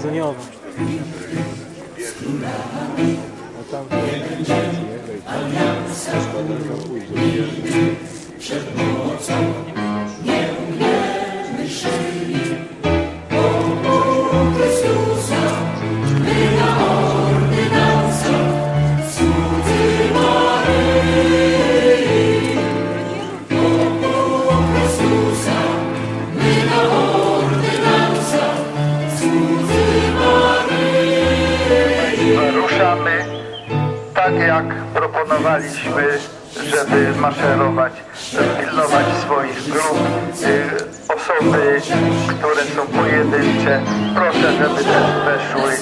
narodzeniowa. A tam Ruszamy tak jak proponowaliśmy, żeby maszerować, pilnować swoich grup. Y, Osoby, które są pojedyncze, proszę, żeby też weszły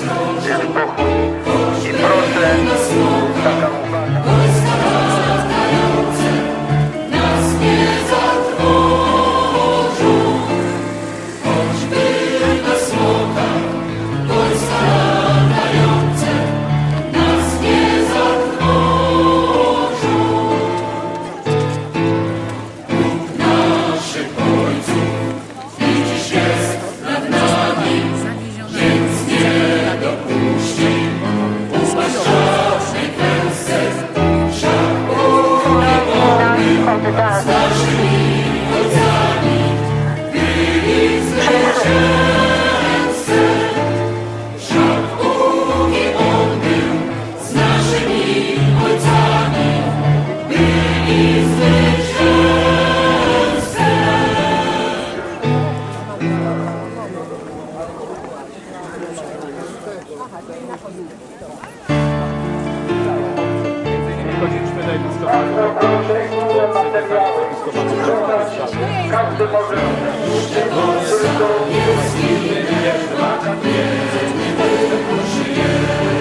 三十一个家庭第一 Polska, niebieski, niech Pan wie, niech Pan żyje.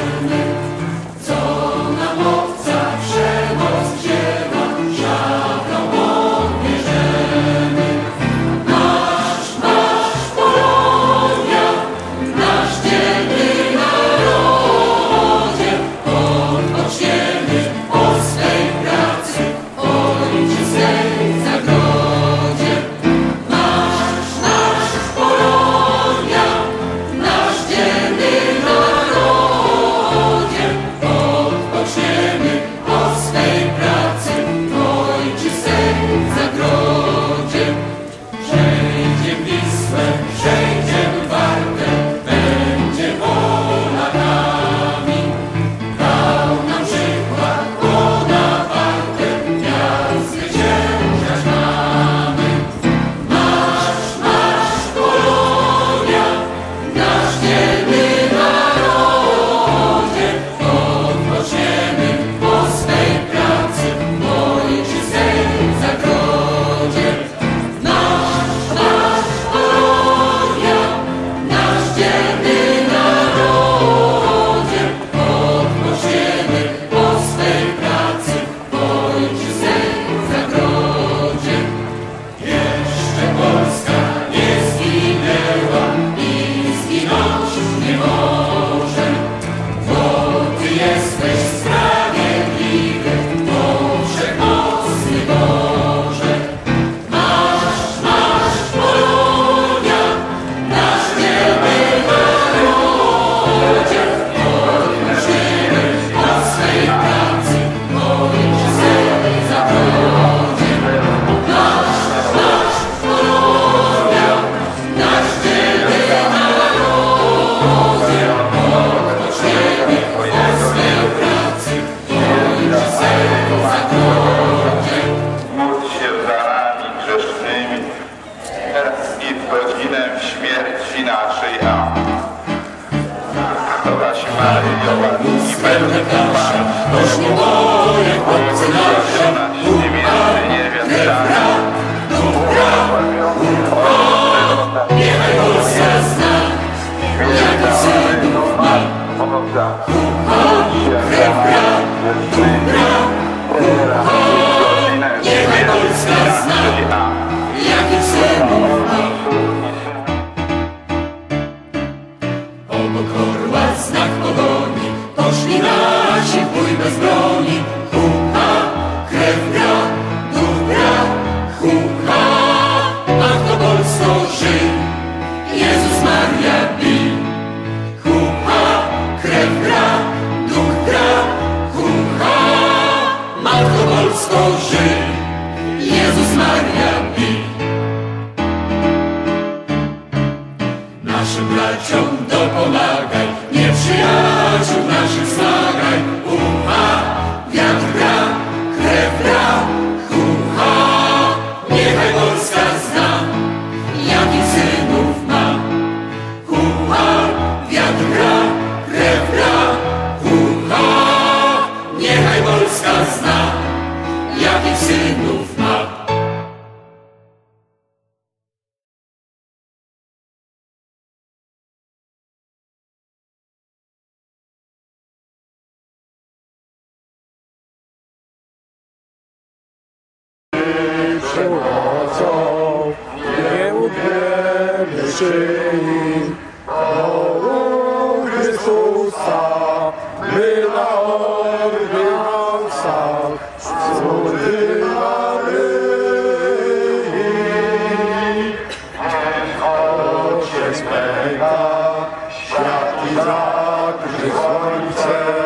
Славы Беларусь, верных наша, Нож море, хлопцы наша, Ура, невеста, ура, ура, Не родился знак, Я тут все думал, estou czyn. O Chrystusa, byla ordynacja, cudy Maryi. Ojciec mega, świat i zagrzy słońce,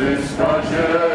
Christus